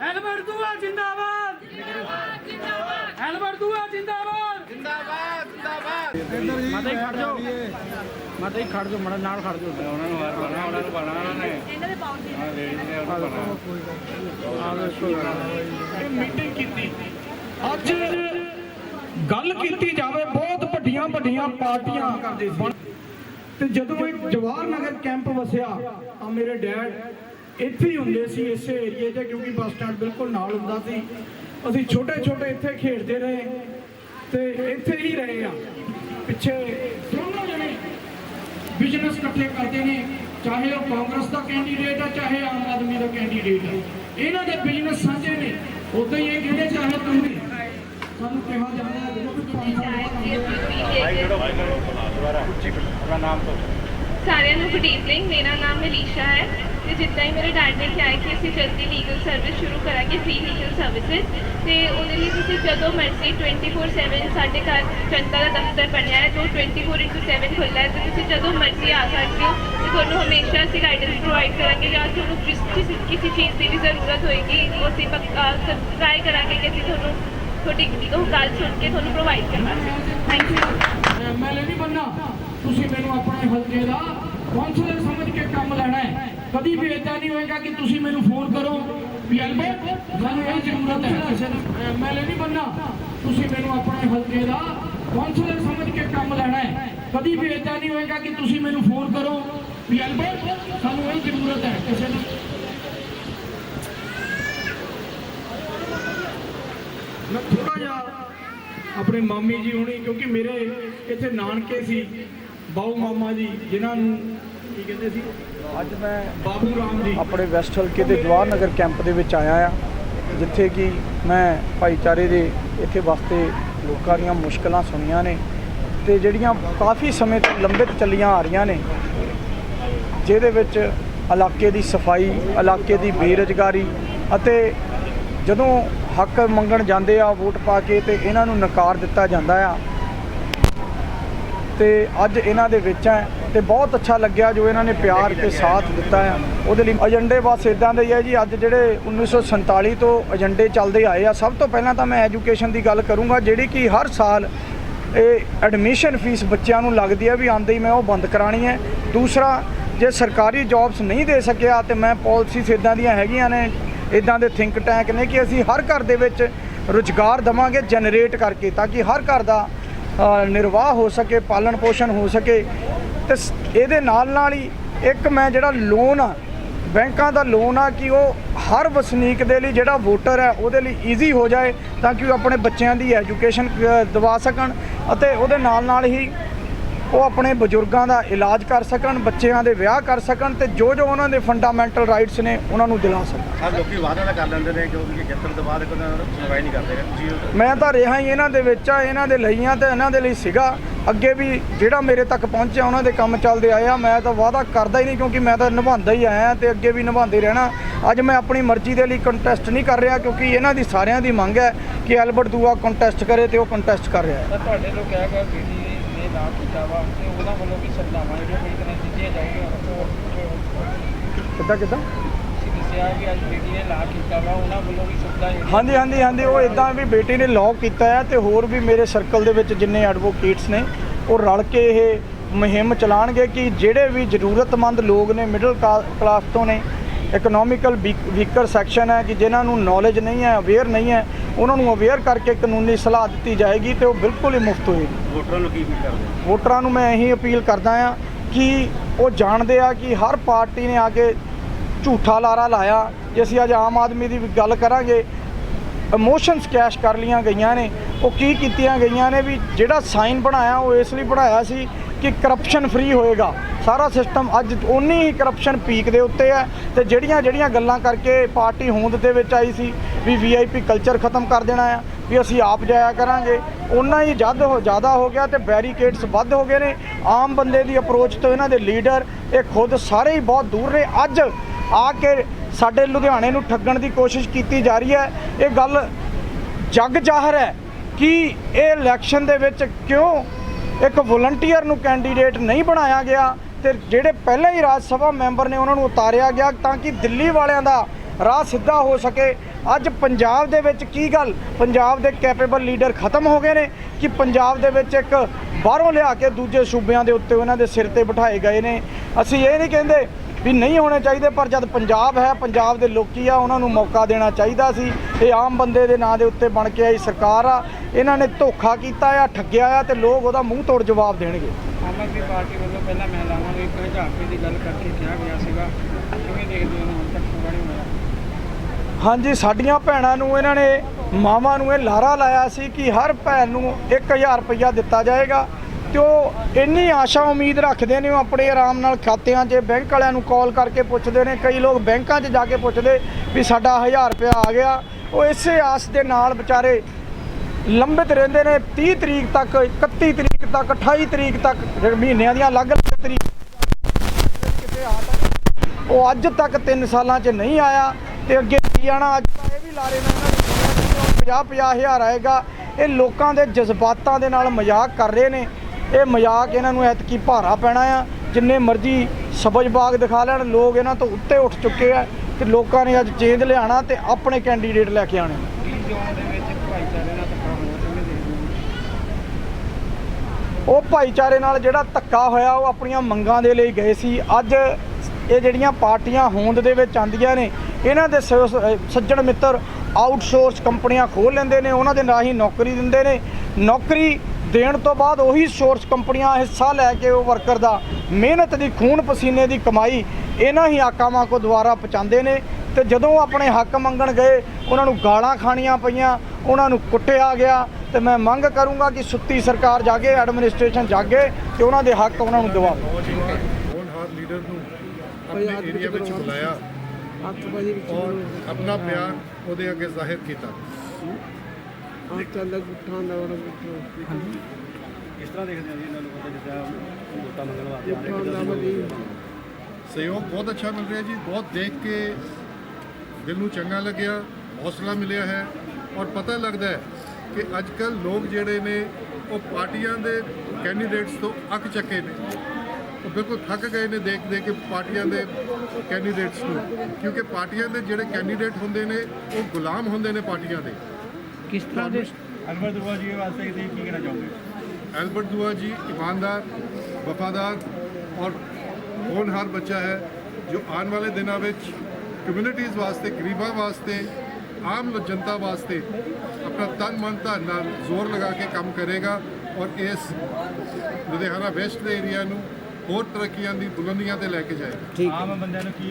Helmet ਦੂਆ ਜਿੰਦਾਬਾਦ। Helmet ਦੂਆ ਜਿੰਦਾਬਾਦ। ਮਾਤਾ ਹੀ ਖੜ ਜਾਓ। ਮਾਤਾ ਹੀ ਖੜ ਜਾਓ। ਮੜਾ ਨਾਲ ਖੜ ਜਾਓ। ਉਹਨਾਂ ਨੂੰ ਹਾਰ ਪਾਣਾ ਉਹਨਾਂ ਨੂੰ ਪਾਣਾ ਉਹਨਾਂ ਨੇ। ਇਹਨਾਂ ਦੇ ਬਾਉਂਡਰੀ ਹਾਂ ਲੇਡੀ ਨੇ ਉਹਨੂੰ ਪਾਣਾ ਆ ਦੇਖੋ ਮੀਟਿੰਗ ਕੀਤੀ। ਅੱਜ ਗੱਲ ਕੀਤੀ ਜਾਵੇ ਬਹੁਤ ਵੱਡੀਆਂ ਵੱਡੀਆਂ ਪਾਰਟੀਆਂ ਤੇ ਜਦੋਂ ਇਹ ਜਵਾਹਰ ਨਗਰ ਕੈਂਪ ਵਸਿਆ ਆ ਮੇਰੇ ਡੈਡ ਇੱਥੇ ਹੀ ਹੁੰਦੇ ਸੀ ਇਸੇ ਏਰੀਏ 'ਚ ਕਿਉਂਕਿ ਬੱਸ ਸਟੈਂਡ ਬਿਲਕੁਲ ਨਾਲ ਹੁੰਦਾ ਸੀ। ਅਸੀਂ ਛੋਟੇ ਛੋਟੇ ਇੱਥੇ ਖੇਡਦੇ ਰਹੇ ਤੇ ਇੱਥੇ ਹੀ ਰਹੇ ਆ ਪਿੱਛੇ ਦੋਨੋਂ ਜਣੇ ਬਿਜ਼ਨਸ ਇਕੱਠੇ ਕਰਦੇ ਨੇ ਚਾਹੇ ਉਹ ਕਾਂਗਰਸ ਦਾ ਕੈਂਡੀਡੇਟ ਆ ਚਾਹੇ ਆਮ ਆਦਮੀ ਦਾ ਕੈਂਡੀਡੇਟ ਆ। ਇਹਨਾਂ ਦੇ ਬਿਜ਼ਨਸ ਸਾਂਝੇ ਨੇ। ਉਦਾਂ ਹੀ ਇਹ ਕਹਿੰਦੇ ਚਾਹੇ ਤੁਸੀਂ ਸਾਨੂੰ ਕਿਹਾ ਜਾਂਦਾ ਹੈ ਜਦੋਂ ਵੀ ਪੰਜ ਸਾਰਿਆਂ ਨੂੰ ਗੁੱਡ ਈਵਨਿੰਗ ਮੇਰਾ ਨਾਮ ਮਨੀਸ਼ਾ ਹੈ। ਤੇ ਜਿੱਦਾਂ ਹੀ ਮੇਰੇ ਡੈਡ ਨੇ ਕਿਹਾ ਕਿ ਅਸੀਂ ਜਲਦੀ ਲੀਗਲ ਸਰਵਿਸ ਸ਼ੁਰੂ ਕਰਾਂਗੇ ਫ੍ਰੀ ਲੀਗਲ ਸਰਵਿਸਿਜ਼ ਤੇ ਉਹਦੇ ਲਈ ਤੁਸੀਂ ਜਦੋਂ ਮਰਜ਼ੀ 24/7 ਸਾਡੇ ਘਰ ਜਨਤਾ ਦਾ ਦਫ਼ਤਰ ਬਣਿਆ ਹੈ, ਜੋ 24/7 ਖੁੱਲ੍ਹਾ ਹੈ, ਤੇ ਤੁਸੀਂ ਜਦੋਂ ਮਰਜ਼ੀ ਆ ਸਕਦੇ ਹੋ, ਤੇ ਤੁਹਾਨੂੰ ਹਮੇਸ਼ਾ ਅਸੀਂ ਗਾਈਡੈਂਸ ਪ੍ਰੋਵਾਈਡ ਕਰਾਂਗੇ, ਜਾਂ ਤੁਹਾਨੂੰ ਕਿਸੇ ਕਿਸੇ ਚੀਜ਼ ਦੀ ਵੀ ਜ਼ਰੂਰਤ ਹੋਏਗੀ, ਉਹ ਅਸੀਂ ਟਰਾਈ ਕਰਾਂਗੇ ਕਿ ਅਸੀਂ ਤੁਹਾਨੂੰ ਤੁਹਾਡੀ ਉਹ ਗੱਲ ਸੁਣ ਕੇ ਤੁਹਾਨੂੰ ਪ੍ਰੋਵਾਈਡ ਕਰਾਂਗੇ ਥੈਂਕ ਯੂ ਐਮਐਲਏ ਨਹੀਂ ਬੰਨਾ ਤੁਸੀਂ ਮੈਨੂੰ ਆਪਣੇ ਹਲਕੇ ਦਾ ਕੌਂਸਲਰ ਸਮਝ ਕੇ ਕੰਮ ਲੈਣਾ ਹੈ। ਕਦੀ ਵੀ ਇਦਾਂ ਨਹੀਂ ਹੋਏਗਾ ਕਿ ਤੁਸੀਂ ਮੈਨੂੰ ਫੋਨ ਕਰੋ ਵੀ ਅਲਬਤ ਸਾਨੂੰ ਇਹ ਜ਼ਰੂਰਤ ਹੈ। ਕਿਸੇ ਨਹੀਂ ਬੰਨਾ ਤੁਸੀਂ ਮੈਨੂੰ ਆਪਣੇ ਹਲਕੇ ਦਾ ਕੌਂਸਲਰ ਸਮਝ ਕੇ ਕੰਮ ਲੈਣਾ ਹੈ। ਕਦੀ ਵੀ ਇਦਾਂ ਨਹੀਂ ਹੋਏਗਾ ਕਿ ਤੁਸੀਂ ਮੈਨੂੰ ਫੋਨ ਕਰੋ ਵੀ ਅਲਬਤ ਸਾਨੂੰ ਇਹ ਜ਼ਰੂਰਤ ਹੈ। ਕਿਸੇ ਨੂੰ ਮੈਂ ਥੋੜਾ ਜਿਹਾ ਆਪਣੇ ਮਾਮੀ ਜੀ ਹੁਣੀ, ਕਿਉਂਕਿ ਮੇਰੇ ਇੱਥੇ ਨਾਨਕੇ ਸੀ, ਬਾਊ ਮਾਮਾ ਜੀ, ਜਿਨ੍ਹਾਂ ਨੂੰ ਕੀ ਕਹਿੰਦੇ ਸੀ? ਅੱਜ ਮੈਂ ਬਾਬੂ ਰਾਮ ਜੀ। ਆਪਣੇ ਵੈਸਟ ਹਲਕੇ ਦੇ ਜਵਾਹਰ ਨਗਰ ਕੈਂਪ ਦੇ ਵਿੱਚ ਆਇਆ ਆ ਜਿੱਥੇ ਕਿ ਮੈਂ ਭਾਈਚਾਰੇ ਦੇ ਇੱਥੇ ਵਾਸਤੇ ਲੋਕਾਂ ਦੀਆਂ ਮੁਸ਼ਕਲਾਂ ਸੁਣੀਆਂ ਨੇ ਤੇ ਜਿਹੜੀਆਂ ਕਾਫੀ ਸਮੇਂ ਤੋਂ ਲੰਬਿਤ ਚੱਲੀਆਂ ਆ ਰਹੀਆਂ ਨੇ ਜਿਹਦੇ ਵਿੱਚ ਇਲਾਕੇ ਦੀ ਸਫ਼ਾਈ ਇਲਾਕੇ ਦੀ ਬੇਰੁਜ਼ਗਾਰੀ ਅਤੇ ਜਦੋਂ ਹੱਕ ਮੰਗਣ ਜਾਂਦੇ ਆ ਵੋਟ ਪਾ ਕੇ ਤੇ ਇਹਨਾਂ ਨੂੰ ਨਕਾਰ ਦਿੱਤਾ ਜਾਂਦਾ ਆ। ਤੇ ਅੱਜ ਇਹਨਾਂ ਦੇ ਵਿੱਚ ਹੈ ਤੇ ਬਹੁਤ ਅੱਛਾ ਲੱਗਿਆ ਜੋ ਇਹਨਾਂ ਨੇ ਪਿਆਰ ਤੇ ਸਾਥ ਦਿੱਤਾ ਆ ਉਹਦੇ ਲਈ ਏਜੰਡੇ ਬਸ ਇਦਾਂ ਦੇ ਹੀ ਹੈ ਜੀ। ਅੱਜ ਜਿਹੜੇ 1947 ਤੋਂ ਏਜੰਡੇ ਚੱਲਦੇ ਆਏ ਆ, ਸਭ ਤੋਂ ਪਹਿਲਾਂ ਤਾਂ ਮੈਂ ਐਜੂਕੇਸ਼ਨ ਦੀ ਗੱਲ ਕਰੂੰਗਾ, ਜਿਹੜੀ ਕਿ ਹਰ ਸਾਲ ਇਹ ਐਡਮਿਸ਼ਨ ਫੀਸ ਬੱਚਿਆਂ ਨੂੰ ਲੱਗਦੀ ਹੈ ਵੀ ਆਂਦੇ ਹੀ ਮੈਂ ਉਹ ਬੰਦ ਕਰਾਣੀ ਹੈ। ਦੂਸਰਾ, ਜੇ ਸਰਕਾਰੀ ਜੌਬਸ ਨਹੀਂ ਦੇ ਸਕਿਆ ਤੇ ਮੈਂ ਪਾਲਿਸੀਸ ਇਦਾਂ ਦੀਆਂ ਹੈਗੀਆਂ ਨੇ ਇਦਾਂ ਦੇ ਥਿੰਕ ਟੈਂਕ ਨੇ ਕਿ ਅਸੀਂ ਹਰ ਘਰ ਦੇ ਵਿੱਚ ਰੁਜ਼ਗਾਰ ਦਵਾਂਗੇ ਜਨਰੇਟ ਕਰਕੇ, ਤਾਂ ਕਿ ਹਰ ਘਰ ਦਾ ਨਿਰਵਾਹ ਹੋ ਸਕੇ, ਪਾਲਣ ਪੋਸ਼ਣ ਹੋ ਸਕੇ। ਤੇ ਇਹਦੇ ਨਾਲ ਨਾਲ ਹੀ ਇੱਕ ਮੈਂ ਜਿਹੜਾ ਲੋਨ ਆ, ਬੈਂਕਾਂ ਦਾ ਲੋਨ ਆ ਕਿ ਉਹ ਹਰ ਵਸਨੀਕ ਦੇ ਲਈ ਜਿਹੜਾ ਵੋਟਰ ਹੈ, ਉਹਦੇ ਲਈ ਈਜ਼ੀ ਹੋ ਜਾਏ ਤਾਂ ਕਿ ਉਹ ਆਪਣੇ ਬੱਚਿਆਂ ਦੀ ਐਜੂਕੇਸ਼ਨ ਦਵਾ ਸਕਣ ਅਤੇ ਉਹਦੇ ਨਾਲ ਨਾਲ ਹੀ ਉਹ ਆਪਣੇ ਬਜ਼ੁਰਗਾਂ ਦਾ ਇਲਾਜ ਕਰ ਸਕਣ ਬੱਚਿਆਂ ਦੇ ਵਿਆਹ ਕਰ ਸਕਣ ਤੇ ਜੋ ਜੋ ਉਹਨਾਂ ਦੇ ਫੰਡਾਮੈਂਟਲ ਰਾਈਟਸ ਨੇ ਉਹਨਾਂ ਨੂੰ ਦਿਲਾ ਸਕਣ। ਆ ਲੋਕੀ ਵਾਅਦਾ ਤਾਂ ਕਰ ਲੈਂਦੇ ਨੇ ਕਿਉਂਕਿ ਜਿੱਤਣ ਤੋਂ ਬਾਅਦ ਕੋਈ ਸੁਣਵਾਈ ਨਹੀਂ ਕਰਦੇ। ਤੁਸੀਂ ਮੈਂ ਤਾਂ ਰਿਹਾ ਹੀ ਇਹਨਾਂ ਦੇ ਵਿੱਚ ਆ ਇਹਨਾਂ ਦੇ ਲਈਆਂ ਤੇ ਇਹਨਾਂ ਦੇ ਲਈ ਸੀਗਾ। ਅੱਗੇ ਵੀ ਜਿਹੜਾ ਮੇਰੇ ਤੱਕ ਪਹੁੰਚਿਆ ਉਹਨਾਂ ਦੇ ਕੰਮ ਚੱਲਦੇ ਆਏ ਆ। ਮੈਂ ਤਾਂ ਵਾਅਦਾ ਕਰਦਾ ਹੀ ਨਹੀਂ ਕਿਉਂਕਿ ਮੈਂ ਤਾਂ ਨਿਭਾਉਂਦਾ ਹੀ ਆਇਆ ਤੇ ਅੱਗੇ ਵੀ ਨਿਭਾਉਂਦੇ ਰਹਿਣਾ। ਅੱਜ ਮੈਂ ਆਪਣੀ ਮਰਜ਼ੀ ਦੇ ਲਈ ਕੰਟੈਸਟ ਨਹੀਂ ਕਰ ਰਿਹਾ ਕਿਉਂਕਿ ਇਹਨਾਂ ਦੀ ਸਾਰਿਆਂ ਦੀ ਮੰਗ ਹੈ ਕਿ ਐਲਬਰਟ ਦੂਆ ਕੰਟੈਸਟ ਕਰੇ ਤੇ ਉਹ ਕੰਟੈਸਟ ਕਰ ਰਿਹਾ ਹੈ। ਤੁਹਾਡੇ ਲੋਕ ਕਿਹਾ ਗਿਆ ਬੀਡੀ ਨੇ ਨਾ ਕੀਤਾ ਵਾ ਤੇ ਉਹਨਾਂ ਵੱਲੋਂ ਵੀ ਸੁਵਿਧਾਵਾਂ ਜਿਹੜੀਆਂ ਕਈ ਤਰ੍ਹਾਂ ਦਿੱਤੀਆਂ ਜਾਊਗੀਆਂ ਉਹ ਕਿੱਦਾਂ ਕਿੱਦਾਂ? ਤੁਸੀਂ ਦੱਸਿਆ ਕਿ ਅੱਜ ਬੀਡੀ ਨੇ ਲਾ ਕੀਤਾ ਵਾ ਉਹਨਾਂ ਵੱਲੋਂ ਵੀ ਸੁਵਿਧਾ ਜਿਹੜੀ ਹਾਂਜੀ ਹਾਂਜੀ ਹਾਂਜੀ ਉਹ ਇਦਾਂ ਵੀ ਬੇਟੀ ਨੇ ਲਾਅ ਕੀਤਾ ਹੈ ਤੇ ਹੋਰ ਵੀ ਮੇਰੇ ਸਰਕਲ ਦੇ ਵਿੱਚ ਜਿੰਨੇ ਐਡਵੋਕੇਟਸ ਨੇ ਉਹ ਰਲ ਕੇ ਇਹ ਮੁਹਿੰਮ ਚਲਾਣਗੇ ਕਿ ਜਿਹੜੇ ਵੀ ਜ਼ਰੂਰਤਮੰਦ ਲੋਕ ਨੇ ਮਿਡਲ ਕਲਾਸ ਤੋਂ ਨੇ ਇਕਨੋਮਿਕਲ ਵੀਕਰ ਸੈਕਸ਼ਨ ਹੈ ਕਿ ਜਿਨ੍ਹਾਂ ਨੂੰ ਨੌਲੇਜ ਨਹੀਂ ਹੈ ਅਵੇਅਰ ਨਹੀਂ ਹੈ ਉਹਨਾਂ ਨੂੰ ਅਵੇਅਰ ਕਰਕੇ ਕਾਨੂੰਨੀ ਸਲਾਹ ਦਿੱਤੀ ਜਾਏਗੀ ਤੇ ਉਹ ਬਿਲਕੁਲ ਹੀ ਮੁਫਤ ਹੋਏਗੀ। ਵੋਟਰਾਂ ਨੂੰ ਕੀ ਅਪੀਲ ਕਰਦੇ? ਵੋਟਰਾਂ ਨੂੰ ਮੈਂ ਇਹੀ ਅਪੀਲ ਕਰਦਾ ਆ ਕਿ ਉਹ ਜਾਣਦੇ ਆ ਕਿ ਹਰ ਪਾਰਟੀ ਨੇ ਆ ਕੇ ਝੂਠਾ ਲਾਰਾ ਲਾਇਆ। ਜੇ ਅਸੀਂ ਅੱਜ ਆਮ ਆਦਮੀ ਦੀ ਗੱਲ ਕਰਾਂਗੇ ਇਮੋਸ਼ਨਸ ਕੈਸ਼ ਕਰ ਲੀਆਂ ਗਈਆਂ ਨੇ। ਉਹ ਕੀ ਕੀਤੀਆਂ ਗਈਆਂ ਨੇ ਵੀ ਜਿਹੜਾ ਸਾਈਨ ਬਣਾਇਆ ਉਹ ਇਸ ਲਈ ਬਣਾਇਆ ਸੀ ਕਿ ਕਰਪਸ਼ਨ ਫ੍ਰੀ ਹੋਏਗਾ। ਸਾਰਾ ਸਿਸਟਮ ਅੱਜ ਉਨੀ ਹੀ ਕਰਪਸ਼ਨ ਪੀਕ ਦੇ ਉੱਤੇ ਹੈ ਤੇ ਜਿਹੜੀਆਂ ਜਿਹੜੀਆਂ ਗੱਲਾਂ ਕਰਕੇ ਪਾਰਟੀ ਹੋਂਦ ਦੇ ਵਿੱਚ ਆਈ ਸੀ ਵੀ ਵੀਆਈਪੀ ਕਲਚਰ ਖਤਮ ਕਰ ਦੇਣਾ ਆ, ਵੀ ਅਸੀਂ ਆਪ ਜਾਇਆ ਕਰਾਂਗੇ। ਉਹਨਾਂ ਹੀ ਜਦ ਹੋ ਜ਼ਿਆਦਾ ਹੋ ਗਿਆ ਤੇ ਬੈਰੀਕੇਡਸ ਵੱਧ ਹੋ ਗਏ ਨੇ। ਆਮ ਬੰਦੇ ਦੀ ਅਪਰੋਚ ਤੋਂ ਇਹਨਾਂ ਦੇ ਲੀਡਰ ਇਹ ਖੁਦ ਸਾਰੇ ਹੀ ਬਹੁਤ ਦੂਰ ਨੇ। ਅੱਜ ਆ ਕੇ ਸਾਡੇ ਲੁਧਿਆਣੇ ਨੂੰ ਠੱਗਣ ਦੀ ਕੋਸ਼ਿਸ਼ ਕੀਤੀ ਜਾ ਰਹੀ ਹੈ। ਇਹ ਗੱਲ ਜੱਗ ਜ਼ਾਹਰ ਹੈ ਕਿ ਇਹ ਇਲੈਕਸ਼ਨ ਦੇ ਵਿੱਚ ਕਿਉਂ ਇੱਕ ਵੋਲੰਟੀਅਰ ਨੂੰ ਕੈਂਡੀਡੇਟ ਨਹੀਂ ਬਣਾਇਆ ਗਿਆ ਤੇ ਜਿਹੜੇ ਪਹਿਲਾਂ ਹੀ ਰਾਜ ਸਭਾ ਮੈਂਬਰ ਨੇ ਉਹਨਾਂ ਨੂੰ ਉਤਾਰਿਆ ਗਿਆ ਤਾਂ ਕਿ ਦਿੱਲੀ ਵਾਲਿਆਂ ਦਾ ਰਾਹ ਸਿੱਧਾ ਹੋ ਸਕੇ। ਅੱਜ ਪੰਜਾਬ ਦੇ ਵਿੱਚ ਕੀ ਗੱਲ? ਪੰਜਾਬ ਦੇ ਕੈਪੇਬਲ ਲੀਡਰ ਖਤਮ ਹੋ ਗਏ ਨੇ ਕਿ ਪੰਜਾਬ ਦੇ ਵਿੱਚ ਇੱਕ ਬਾਹਰੋਂ ਲਿਆ ਕੇ ਦੂਜੇ ਸੂਬਿਆਂ ਦੇ ਉੱਤੇ ਉਹਨਾਂ ਦੇ ਸਿਰ ਤੇ ਬਿਠਾਏ ਗਏ ਨੇ। ਅਸੀਂ ਇਹ ਨਹੀਂ ਕਹਿੰਦੇ ਵੀ ਨਹੀਂ ਹੋਣੇ ਚਾਹੀਦੇ, ਪਰ ਜਦ ਪੰਜਾਬ ਹੈ, ਪੰਜਾਬ ਦੇ ਲੋਕੀ ਆ, ਉਹਨਾਂ ਨੂੰ ਮੌਕਾ ਦੇਣਾ ਚਾਹੀਦਾ ਸੀ। ਇਹ ਆਮ ਬੰਦੇ ਦੇ ਨਾਂ ਦੇ ਉੱਤੇ ਬਣ ਕੇ ਆਈ ਸਰਕਾਰ ਆ। ਇਹਨਾਂ ਨੇ ਧੋਖਾ ਕੀਤਾ ਆ, ਠੱਗਿਆ ਆ ਤੇ ਲੋਕ ਉਹਦਾ ਮੂੰਹ ਤੋੜ ਜਵਾਬ ਦੇਣਗੇ। ਆਮ ਆਦਮੀ ਪਾਰਟੀ ਵੱਲੋਂ ਪਹਿਲਾਂ ਮਹਿਲਾਵਾਂ ਨੂੰ ਇੱਕ ਹਜ਼ਾਰ ਰੁਪਏ ਦੀ ਗੱਲ ਕਰਕੇ ਕਿਹਾ ਗਿਆ ਸੀਗਾ ਕਿਵੇਂ ਦੇਖਦੇ ਹੋ ਹੁਣ ਤੱਕ ਪੂਰਾ ਨਹੀਂ ਹੋਇਆ ਹਾਂਜੀ, ਸਾਡੀਆਂ ਭੈਣਾਂ ਨੂੰ, ਇਹਨਾਂ ਨੇ ਮਾਵਾਂ ਨੂੰ ਇਹ ਲਾਰਾ ਲਾਇਆ ਸੀ ਕਿ ਹਰ ਭੈਣ ਨੂੰ 1000 ਰੁਪਇਆ ਦਿੱਤਾ ਜਾਏਗਾ ਤੇ ਉਹ ਇੰਨੀ ਆਸ਼ਾ ਉਮੀਦ ਰੱਖਦੇ ਨੇ, ਉਹ ਆਪਣੇ ਆਰਾਮ ਨਾਲ ਖਾਤਿਆਂ 'ਚ, ਬੈਂਕ ਵਾਲਿਆਂ ਨੂੰ ਕਾਲ ਕਰਕੇ ਪੁੱਛਦੇ ਨੇ। ਕਈ ਲੋਕ ਬੈਂਕਾਂ 'ਚ ਜਾ ਕੇ ਪੁੱਛਦੇ ਵੀ ਸਾਡਾ 1000 ਰੁਪਇਆ ਆ ਗਿਆ। ਉਹ ਇਸੇ ਆਸ ਦੇ ਨਾਲ ਵਿਚਾਰੇ ਲੰਬਿਤ ਰਹਿੰਦੇ ਨੇ 30 ਤਰੀਕ ਤੱਕ 31 ਤਰੀਕ ਤੱਕ 28 ਤਰੀਕ ਤੱਕ ਮਹੀਨਿਆਂ ਦੀਆਂ ਅਲੱਗ-ਅਲੱਗ ਤਰੀਕ। ਕਿਤੇ ਆ ਉਹ ਅੱਜ ਤੱਕ 3 ਸਾਲਾਂ 'ਚ ਨਹੀਂ ਆਇਆ। ਤੇ ਅੱਗੇ ਕੀ ਆਣਾ? ਅੱਜ ਤਾਂ ਇਹ ਵੀ ਲਾਰੇ ਨਾਲ ਇਹਨਾਂ ਨੇ 50 50 ਹਜ਼ਾਰ ਆਏਗਾ। ਇਹ ਲੋਕਾਂ ਦੇ ਜਜ਼ਬਾਤਾਂ ਦੇ ਨਾਲ ਮਜ਼ਾਕ ਕਰ ਰਹੇ ਨੇ। ਇਹ ਮਜ਼ਾਕ ਇਹਨਾਂ ਨੂੰ ਐਤਕੀ ਭਾਰਾ ਪੈਣਾ ਆ। ਜਿੰਨੇ ਮਰਜ਼ੀ ਸਬਜ ਬਾਗ ਦਿਖਾ ਲੈਣ, ਲੋਕ ਇਹਨਾਂ ਤੋਂ ਉੱਤੇ ਉੱਠ ਚੁੱਕੇ ਆ ਤੇ ਲੋਕਾਂ ਨੇ ਅੱਜ ਚੇਂਜ ਲਿਆਣਾ ਤੇ ਆਪਣੇ ਕੈਂਡੀਡੇਟ ਲੈ ਕੇ ਆਣੇ। ਉਹ ਭਾਈਚਾਰੇ ਨਾਲ ਜਿਹੜਾ ਧੱਕਾ ਹੋਇਆ, ਉਹ ਆਪਣੀਆਂ ਮੰਗਾਂ ਦੇ ਲਈ ਗਏ ਸੀ। ਅੱਜ ਇਹ ਜਿਹੜੀਆਂ ਪਾਰਟੀਆਂ ਹੋਂਦ ਦੇ ਵਿੱਚ ਆਂਦੀਆਂ ਨੇ ਇਹਨਾਂ ਦੇ ਸੱਜਣ ਮਿੱਤਰ ਆਊਟਸੋਰਸ ਕੰਪਨੀਆਂ ਖੋਲ ਲੈਂਦੇ ਨੇ ਉਹਨਾਂ ਦੇ ਰਾਹੀਂ ਨੌਕਰੀ ਦਿੰਦੇ ਨੇ ਨੌਕਰੀ ਦੇਣ ਤੋਂ ਬਾਅਦ ਉਹੀ ਸੋਰਸ ਕੰਪਨੀਆਂ ਹਿੱਸਾ ਲੈ ਕੇ ਉਹ ਵਰਕਰ ਦਾ ਮਿਹਨਤ ਦੀ ਖੂਨ ਪਸੀਨੇ ਦੀ ਕਮਾਈ ਇਹਨਾਂ ਹੀ ਆਕਾਵਾਂ ਕੋ ਦੁਆਰਾ ਪਹੁੰਚਾਉਂਦੇ ਨੇ ਤੇ ਜਦੋਂ ਆਪਣੇ ਹੱਕ ਮੰਗਣ ਗਏ ਉਹਨਾਂ ਨੂੰ ਗਾਲਾਂ ਖਾਣੀਆਂ ਪਈਆਂ ਉਹਨਾਂ ਨੂੰ ਕੁੱਟਿਆ ਗਿਆ ਤੇ ਮੈਂ ਮੰਗ ਕਰੂੰਗਾ ਕਿ ਸੁੱਤੀ ਸਰਕਾਰ ਜਾਗੇ ਐਡਮਿਨਿਸਟ੍ਰੇਸ਼ਨ ਜਾਗੇ ਤੇ ਉਹਨਾਂ ਦੇ ਹੱਕ ਉਹਨਾਂ ਨੂੰ ਦਿਵਾਵੇ ਹੋਣਹਾਰ ਲੀਡਰ ਨੂੰ ਆਪਣੇ ਏਰੀਆ ਵਿੱਚ ਬੁਲਾਇਆ ਔਰ ਆਪਣਾ ਪਿਆਰ ਉਹਦੇ ਅੱਗੇ ਜ਼ਾਹਿਰ ਕੀਤਾ। ਕਿਸ ਤਰ੍ਹਾਂ ਦੇਖਦੇ ਹੋ ਜੀ ਇਹਨਾਂ ਲੋਕਾਂ ਦਾ ਜਿੱਦਾਂ ਵੋਟਾਂ ਮੰਗਣ ਵਾਸਤੇ ਆ ਰਹੇ ਨੇ? ਸਹਿਯੋਗ ਬਹੁਤ ਅੱਛਾ ਮਿਲ ਰਿਹਾ ਜੀ। ਬਹੁਤ ਦੇਖ ਕੇ ਦਿਲ ਨੂੰ ਚੰਗਾ ਲੱਗਿਆ ਹੌਸਲਾ ਮਿਲਿਆ ਹੈ। ਔਰ ਪਤਾ ਲੱਗਦਾ ਹੈ ਕਿ ਅੱਜ ਕੱਲ ਲੋਕ ਜਿਹੜੇ ਨੇ ਉਹ ਪਾਰਟੀਆਂ ਦੇ ਕੈਂਡੀਡੇਟਸ ਤੋਂ ਅੱਕ ਚੱਕੇ ਨੇ। ਉਹ ਬਿਲਕੁਲ ਥੱਕ ਗਏ ਨੇ ਦੇਖ ਦੇਖ ਕੇ ਪਾਰਟੀਆਂ ਦੇ ਕੈਂਡੀਡੇਟਸ ਨੂੰ। ਕਿਉਂਕਿ ਪਾਰਟੀਆਂ ਦੇ ਜਿਹੜੇ ਕੈਂਡੀਡੇਟ ਹੁੰਦੇ ਨੇ ਉਹ ਗੁਲਾਮ ਹੁੰਦੇ ਨੇ ਪਾਰਟੀਆਂ ਦੇ। ਕਿਸ ਤਰ੍ਹਾਂ ਦੇ? ਅਲਬਰਟ ਦੁਆ ਜੀ ਵਾਸਤੇ ਕੀ ਕਹਿਣਾ ਚਾਹੋਗੇ? ਅਲਬਰਟ ਦੁਆ ਜੀ ਇਮਾਨਦਾਰ ਵਫਾਦਾਰ ਔਰ ਹੋਣਹਾਰ ਬੱਚਾ ਹੈ ਜੋ ਆਉਣ ਵਾਲੇ ਦਿਨਾਂ ਵਿੱਚ ਕਮਿਊਨਿਟੀਜ਼ ਵਾਸਤੇ ਗਰੀਬਾਂ ਵਾਸਤੇ ਆਮ ਜਨਤਾ ਵਾਸਤੇ ਆਪਣਾ ਤਨ ਮਨ ਧਨ ਨਾਲ ਜ਼ੋਰ ਲਗਾ ਕੇ ਕੰਮ ਕਰੇਗਾ ਔਰ ਇਸ ਲੁਧਿਆਣਾ ਵੈਸਟ ਦੇ ਏਰੀਆ ਨੂੰ ਹੋਰ ਤਰੱਕੀਆਂ ਦੀ ਬੁਲੰਦੀਆਂ ਤੇ ਲੈ ਕੇ ਜਾਏਗਾ ਆਮ ਬੰਦਿਆਂ ਨੂੰ ਕੀ